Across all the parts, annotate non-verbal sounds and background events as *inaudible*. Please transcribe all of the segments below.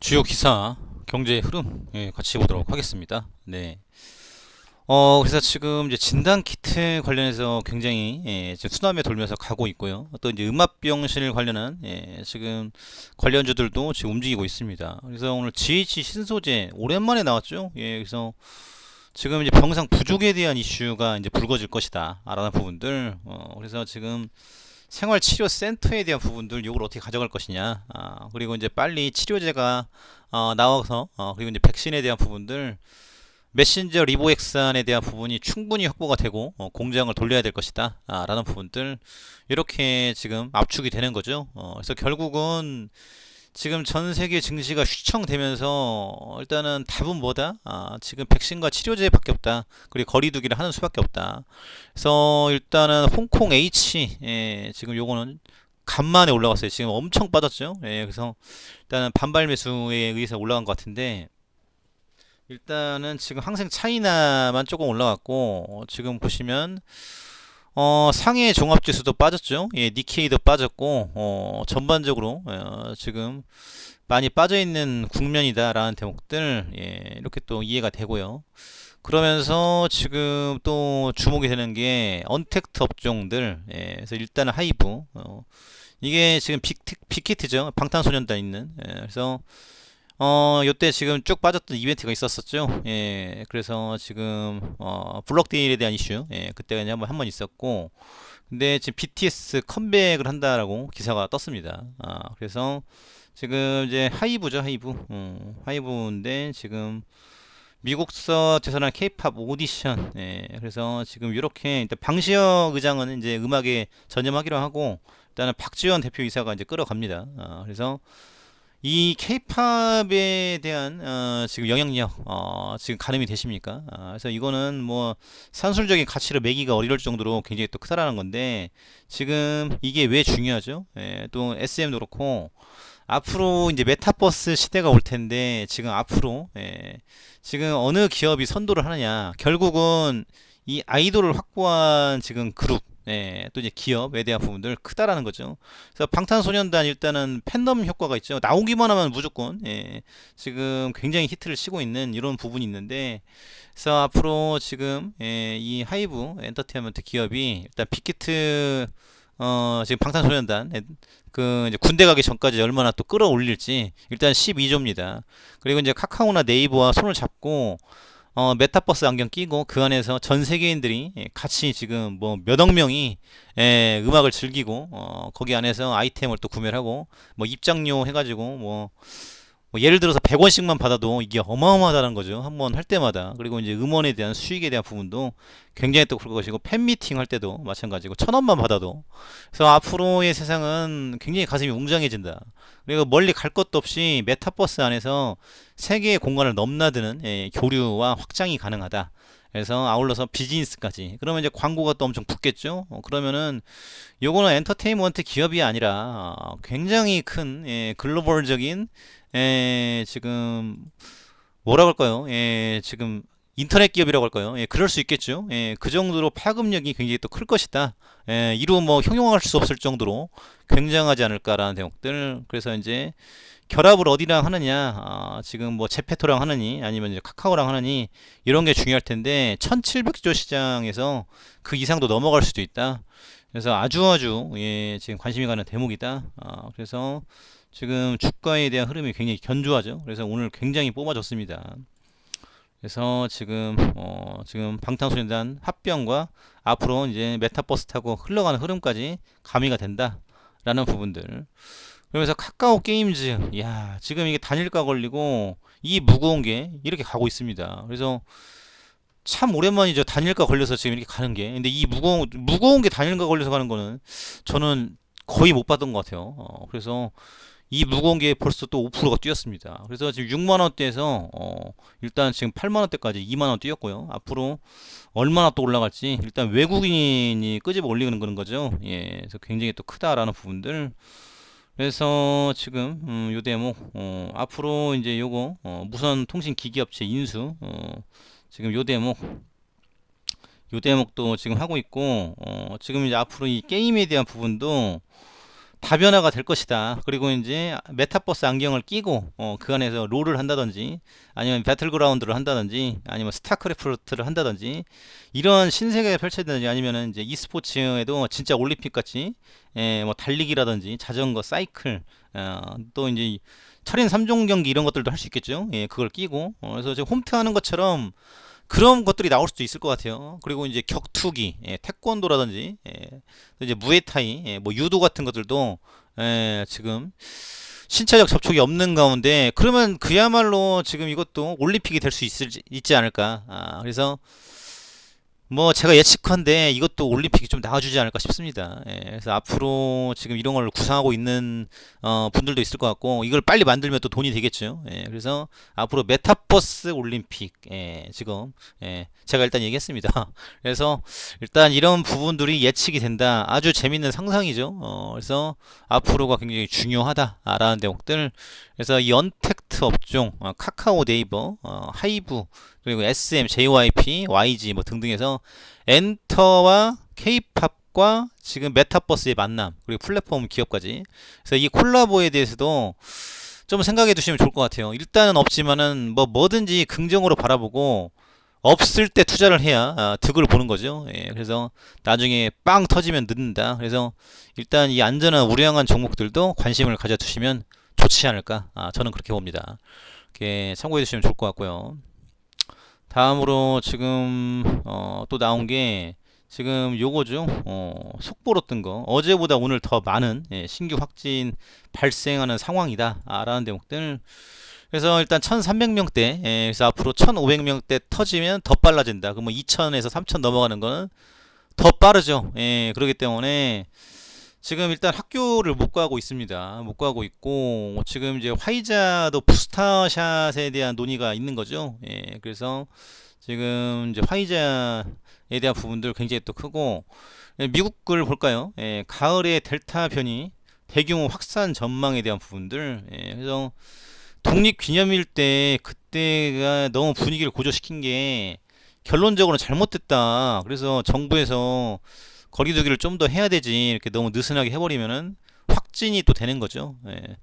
주요 기사, 경제 흐름 예, 같이 보도록 하겠습니다. 네. 어, 그래서 지금 이제 진단 키트 관련해서 굉장히 예, 지금 수남에 돌면서 가고 있고요. 또 이제 음압병실 관련한 예, 지금 관련주들도 지금 움직이고 있습니다. 그래서 오늘 GH 신소재 오랜만에 나왔죠. 예, 그래서 지금 이제 병상 부족에 대한 이슈가 이제 불거질 것이다. 라는 부분들. 어, 그래서 지금 생활치료센터에 대한 부분들 이걸 어떻게 가져갈 것이냐. 아, 그리고 이제 빨리 치료제가 어, 나와서 어, 그리고 이제 백신에 대한 부분들 메신저 리보엑산에 대한 부분이 충분히 확보가 되고 어, 공장을 돌려야 될 것이다. 아, 라는 부분들 이렇게 지금 압축이 되는 거죠. 어, 그래서 결국은 지금 전 세계 증시가 휘청되면서 일단은 답은 뭐다? 아, 지금 백신과 치료제밖에 없다. 그리고 거리두기를 하는 수밖에 없다. 그래서 일단은 홍콩 H 예, 지금 요거는 간만에 올라갔어요. 지금 엄청 빠졌죠. 예, 그래서 일단은 반발 매수에 의해서 올라간 것 같은데 일단은 지금 항생 차이나만 조금 올라갔고 어, 지금 보시면 어, 상해 종합지수도 빠졌죠. 예, 니케이도 빠졌고, 어, 전반적으로, 어, 지금 많이 빠져 있는 국면이다라는 대목들, 예, 이렇게 또 이해가 되고요. 그러면서 지금 또 주목이 되는 게 언택트 업종들, 예, 그래서 일단은 하이브, 어, 이게 지금 빅, 빅히트죠. 방탄소년단 있는, 예, 그래서 어, 요때 지금 쭉 빠졌던 이벤트가 있었었죠. 예, 그래서 지금, 어, 블록 딜에 대한 이슈, 예, 그때가 이제 한번, 한번 있었고, 근데 지금 BTS 컴백을 한다라고 기사가 떴습니다. 아, 그래서 지금 이제 하이브죠, 하이브. 음, 하이브인데 지금 미국서 대선한 케이팝 오디션, 예, 그래서 지금 이렇게 일단 방시혁 의장은 이제 음악에 전념하기로 하고, 일단은 박지원 대표 이사가 이제 끌어갑니다. 아, 그래서 이 케이팝에 대한 어, 지금 영향력 어, 지금 가늠이 되십니까? 아, 그래서 이거는 뭐 산술적인 가치를 매기가 어려울 정도로 굉장히 또 크다라는 건데 지금 이게 왜 중요하죠? 예, 또 SM도 그렇고 앞으로 이제 메타버스 시대가 올 텐데 지금 앞으로 예, 지금 어느 기업이 선도를 하느냐 결국은 이 아이돌을 확보한 지금 그룹 예, 또 이제 기업에 대한 부분들 크다라는 거죠. 그래서 방탄소년단 일단은 팬덤 효과가 있죠. 나오기만 하면 무조건 예, 지금 굉장히 히트를 치고 있는 이런 부분이 있는데 그래서 앞으로 지금 예, 이 하이브 엔터테인먼트 기업이 일단 빅히트 어, 지금 방탄소년단 예, 그 이제 군대 가기 전까지 얼마나 또 끌어올릴지 일단 12조입니다. 그리고 이제 카카오나 네이버와 손을 잡고 어, 메타버스 안경 끼고 그 안에서 전 세계인들이 예, 같이 지금 뭐 몇억 명이 예, 음악을 즐기고 어, 거기 안에서 아이템을 또 구매를 하고 뭐 입장료 해가지고 뭐, 뭐 예를 들어서 100원씩만 받아도 이게 어마어마하다는 거죠. 한 번 할 때마다. 그리고 이제 음원에 대한 수익에 대한 부분도 굉장히 또 그럴 것이고 팬미팅 할 때도 마찬가지고 천 원만 받아도 그래서 앞으로의 세상은 굉장히 가슴이 웅장해진다. 그리고 멀리 갈 것도 없이 메타버스 안에서 세계의 공간을 넘나드는 예, 교류와 확장이 가능하다. 그래서 아울러서 비즈니스까지. 그러면 이제 광고가 또 엄청 붙겠죠. 어, 그러면은 요거는 엔터테인먼트 기업이 아니라 어, 굉장히 큰 예, 글로벌적인 예, 지금 뭐라 그럴까요? 예, 지금 인터넷 기업이라고 할까요? 예, 그럴 수 있겠죠. 예, 그 정도로 파급력이 굉장히 또 클 것이다. 예, 이루 뭐 형용할 수 없을 정도로 굉장하지 않을까라는 대목들. 그래서 이제 결합을 어디랑 하느냐, 아, 지금 뭐 제페토랑 하느니, 아니면 이제 카카오랑 하느니, 이런 게 중요할 텐데, 1700조 시장에서 그 이상도 넘어갈 수도 있다. 그래서 아주 아주, 예, 지금 관심이 가는 대목이다. 아, 그래서 지금 주가에 대한 흐름이 굉장히 견조하죠. 그래서 오늘 굉장히 뽑아줬습니다. 그래서 지금 어 지금 방탄소년단 합병과 앞으로 이제 메타버스 타고 흘러가는 흐름까지 가미가 된다라는 부분들. 그러면서 카카오 게임즈, 야 지금 이게 단일가 걸리고 이 무거운 게 이렇게 가고 있습니다. 그래서 참 오랜만이죠. 단일가 걸려서 지금 이렇게 가는 게. 근데 이 무거운 무거운 게 단일가 걸려서 가는 거는 저는 거의 못 봤던 것 같아요. 어, 그래서 이게 벌써 또 5%가 뛰었습니다. 그래서 지금 6만 원대에서 어 일단 지금 8만 원대까지 2만 원 뛰었고요. 앞으로 얼마나 또 올라갈지 일단 외국인이 끄집어 올리는 그런 거죠. 예, 그래서 굉장히 또 크다라는 부분들. 그래서 지금 음, 요 대목 어, 앞으로 이제 요거 어, 무선 통신 기기 업체 인수 어, 지금 요 대목 요 대목도 지금 하고 있고 어, 지금 이제 앞으로 이 게임에 대한 부분도 다변화가 될 것이다. 그리고 이제 메타버스 안경을 끼고 어, 그 안에서 롤을 한다든지 아니면 배틀그라운드를 한다든지 아니면 스타크래프트를 한다든지 이런 신세계가 펼쳐지든지 아니면은 이제 e스포츠에도 진짜 올림픽 같이 예, 뭐 달리기라든지 자전거, 사이클 어, 또 이제 철인 3종 경기 이런 것들도 할 수 있겠죠. 예, 그걸 끼고 어, 그래서 지금 홈트 하는 것처럼 그런 것들이 나올 수도 있을 것 같아요. 그리고 이제 격투기, 예, 태권도라든지, 예, 또 이제 무에타이, 예, 뭐 유도 같은 것들도 예, 지금 신체적 접촉이 없는 가운데 그러면 그야말로 지금 이것도 올림픽이 될 수 있지 않을까. 아, 그래서 뭐 제가 예측컨대 이것도 올림픽이 좀 나와주지 않을까 싶습니다. 예, 그래서 앞으로 지금 이런 걸 구상하고 있는 어, 분들도 있을 것 같고 이걸 빨리 만들면 또 돈이 되겠죠. 예, 그래서 앞으로 메타버스 올림픽 예, 지금 예, 제가 일단 얘기했습니다. *laughs* 그래서 일단 이런 부분들이 예측이 된다. 아주 재밌는 상상이죠. 어, 그래서 앞으로가 굉장히 중요하다라는 대목들. 그래서 이 언택트 업종, 어, 카카오 네이버, 어, 하이브 그리고 SM, JYP, YG 뭐 등등해서 엔터와 K-팝과 지금 메타버스의 만남 그리고 플랫폼 기업까지 그래서 이 콜라보에 대해서도 좀 생각해 두시면 좋을 것 같아요. 일단은 없지만은 뭐 뭐든지 긍정으로 바라보고 없을 때 투자를 해야 아, 득을 보는 거죠. 예, 그래서 나중에 빵 터지면 늦는다. 그래서 일단 이 안전한 우량한 종목들도 관심을 가져 두시면 좋지 않을까. 아, 저는 그렇게 봅니다. 이렇게 참고해 주시면 좋을 것 같고요. 다음으로 지금 어, 또 나온 게 지금 요거죠. 어, 속보로 뜬 거. 어제보다 오늘 더 많은 예, 신규 확진 발생하는 상황이다. 아, 라는 대목들. 그래서 일단 1300명대, 예, 그래서 앞으로 1500명대 터지면 더 빨라진다. 그러면 2000에서 3000 넘어가는 거는 더 빠르죠. 예, 그렇기 때문에 지금 일단 학교를 못 가고 있습니다. 못 가고 있고 지금 이제 화이자도 부스터샷에 대한 논의가 있는 거죠. 예, 그래서 지금 이제 화이자에 대한 부분들 굉장히 또 크고 예, 미국을 볼까요? 예, 가을에 델타 변이 대규모 확산 전망에 대한 부분들. 예, 그래서 독립 기념일 때 그때가 너무 분위기를 고조시킨 게 결론적으로 잘못됐다. 그래서 정부에서 거리두기를 좀 더 해야 되지 이렇게 너무 느슨하게 해버리면은 확진이 또 되는 거죠. 예.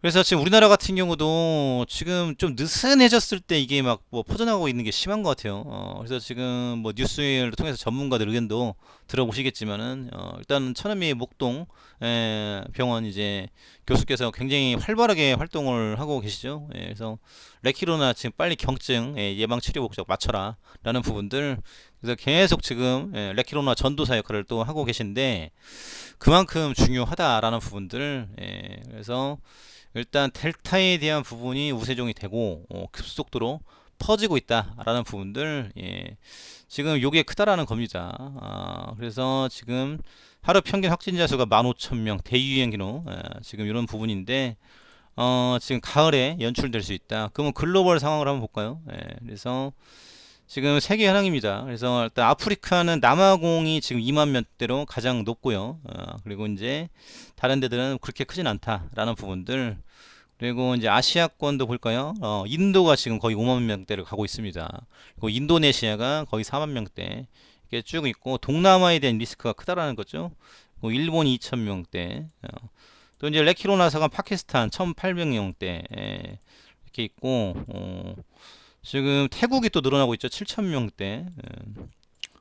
그래서 지금 우리나라 같은 경우도 지금 좀 느슨해졌을 때 이게 막 뭐 퍼져나가고 있는 게 심한 것 같아요. 어, 그래서 지금 뭐 뉴스를 통해서 전문가들 의견도 들어보시겠지만은 어, 일단 천안미 목동 에, 병원 이제 교수께서 굉장히 활발하게 활동을 하고 계시죠. 예, 그래서 레키로나 지금 빨리 경증 예, 예방 치료 목적 맞춰라라는 부분들 그래서 계속 지금 예, 레키로나 전도사 역할을 또 하고 계신데 그만큼 중요하다라는 부분들 예, 그래서 일단 델타에 대한 부분이 우세종이 되고 어, 급속도로 퍼지고 있다라는 부분들 예, 지금 요게 크다라는 겁니다. 아, 그래서 지금 하루 평균 확진자 수가 15,000명 대유행 기로 예, 지금 이런 부분인데 어, 지금 가을에 연출될 수 있다. 그러면 글로벌 상황을 한번 볼까요? 예, 그래서 지금 세계 현황입니다. 그래서 일단 아프리카는 남아공이 지금 2만 명대로 가장 높고요. 어, 그리고 이제 다른 데들은 그렇게 크진 않다라는 부분들. 그리고 이제 아시아권도 볼까요? 어, 인도가 지금 거의 5만 명대를 가고 있습니다. 그리고 인도네시아가 거의 4만 명대 이렇게 쭉 있고 동남아에 대한 리스크가 크다라는 거죠. 뭐 일본이 2천 명대. 어, 또 이제 레키로나사가 파키스탄 1,800명대 예, 이렇게 있고. 어, 지금 태국이 또 늘어나고 있죠. 7,000명대. 예.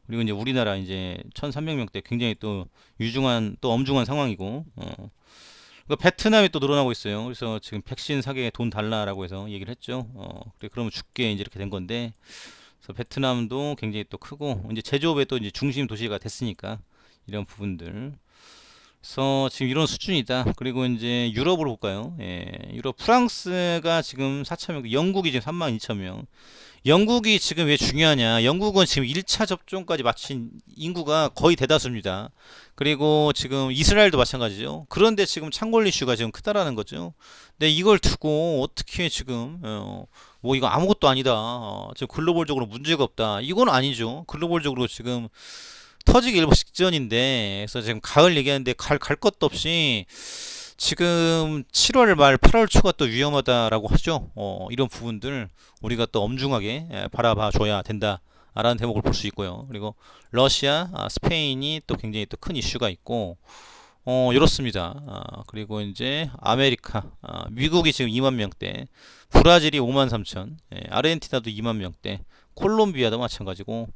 그리고 이제 우리나라 이제 1,300명대 굉장히 또 유중한 또 엄중한 상황이고. 어. 그 베트남이 또 늘어나고 있어요. 그래서 지금 백신 사기에 돈 달라라고 해서 얘기를 했죠. 어. 그래 그러면 죽게 이제 이렇게 된 건데. 그래서 베트남도 굉장히 또 크고 이제 제조업의 또 이제 중심 도시가 됐으니까 이런 부분들. 그래서 지금 이런 수준이다. 그리고 이제 유럽을 볼까요? 예, 유럽 프랑스가 지금 4천명, 영국이 지금 3만 2천 명. 영국이 지금 왜 중요하냐? 영국은 지금 1차 접종까지 마친 인구가 거의 대다수입니다. 그리고 지금 이스라엘도 마찬가지죠. 그런데 지금 창궐 이슈가 지금 크다라는 거죠. 근데 이걸 두고 어떻게 지금 어, 뭐 이거 아무것도 아니다. 어, 지금 글로벌적으로 문제가 없다. 이건 아니죠. 글로벌적으로 지금 터지기 일보 직전인데 그래서 지금 가을 얘기하는데 갈, 갈 것도 없이 지금 7월 말 8월 초가 또 위험하다라고 하죠. 어, 이런 부분들 우리가 또 엄중하게 예, 바라봐 줘야 된다. 라는 대목을 볼 수 있고요. 그리고 러시아, 아, 스페인이 또 굉장히 또 큰 이슈가 있고 어, 이렇습니다. 아, 그리고 이제 아메리카, 아, 미국이 지금 2만 명대, 브라질이 5만 3천, 예, 아르헨티나도 2만 명대, 콜롬비아도 마찬가지고.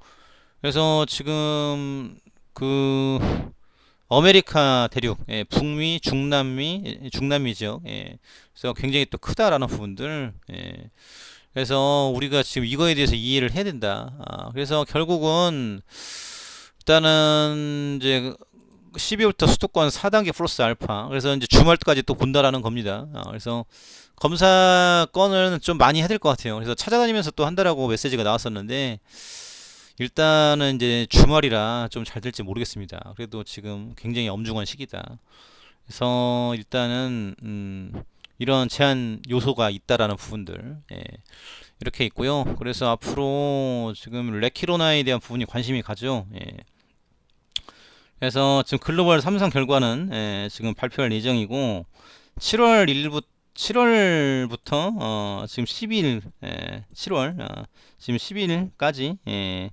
그래서 지금 그 아메리카 대륙, 예, 북미, 중남미, 예, 중남미 지역, 예, 그래서 굉장히 또 크다라는 부분들, 예, 그래서 우리가 지금 이거에 대해서 이해를 해야 된다. 아, 그래서 결국은 일단은 이제 12월부터 수도권 4단계 플러스 알파. 그래서 이제 주말까지 또 본다라는 겁니다. 아, 그래서 검사 건을 좀 많이 해야 될 것 같아요. 그래서 찾아다니면서 또 한다라고 메시지가 나왔었는데 일단은 이제 주말이라 좀 잘 될지 모르겠습니다. 그래도 지금 굉장히 엄중한 시기다. 그래서 일단은 음, 이런 제한 요소가 있다라는 부분들 예, 이렇게 있고요. 그래서 앞으로 지금 레키로나에 대한 부분이 관심이 가죠. 예. 그래서 지금 글로벌 삼성 결과는 예, 지금 발표할 예정이고 7월 1일부터 7월부터 어, 지금 10일 예, 7월 어, 지금 10일까지 예,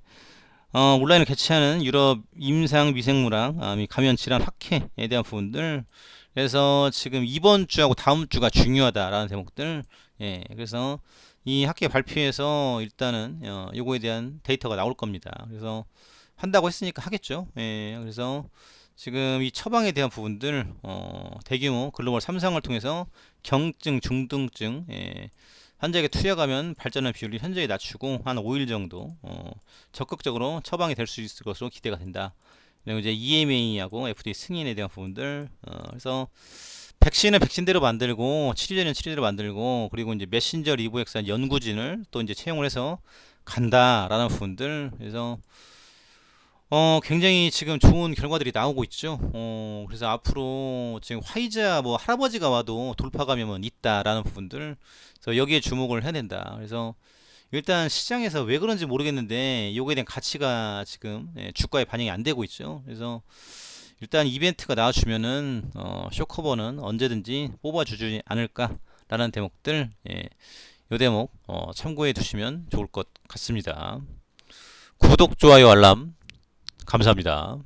어, 온라인을 개최하는 유럽 임상 미생물학 아, 및 감염 질환 학회에 대한 부분들 그래서 지금 이번 주하고 다음 주가 중요하다라는 대목들 예, 그래서 이 학회 발표에서 일단은 어, 요거에 대한 데이터가 나올 겁니다. 그래서 한다고 했으니까 하겠죠. 예, 그래서 지금 이 처방에 대한 부분들 어, 대규모 글로벌 삼상을 통해서 경증, 중등증 예, 환자에게 투여가면 발전할 비율이 현저히 낮추고 한 5일 정도 어, 적극적으로 처방이 될 수 있을 것으로 기대가 된다. 그리고 이제 EMA하고 FDA 승인에 대한 부분들 어, 그래서 백신은 백신대로 만들고 치료제는 치료제로 만들고 그리고 이제 메신저 리보엑산 연구진을 또 이제 채용을 해서 간다라는 부분들 그래서 어, 굉장히 지금 좋은 결과들이 나오고 있죠. 어, 그래서 앞으로 지금 화이자 뭐 할아버지가 와도 돌파 감염은 있다라는 부분들. 그래서 여기에 주목을 해야 된다. 그래서 일단 시장에서 왜 그런지 모르겠는데 요거에 대한 가치가 지금 예, 주가에 반영이 안 되고 있죠. 그래서 일단 이벤트가 나와주면은 어, 쇼커버는 언제든지 뽑아주지 않을까라는 대목들 예, 요 대목 어, 참고해 두시면 좋을 것 같습니다. 구독, 좋아요, 알람 감사합니다.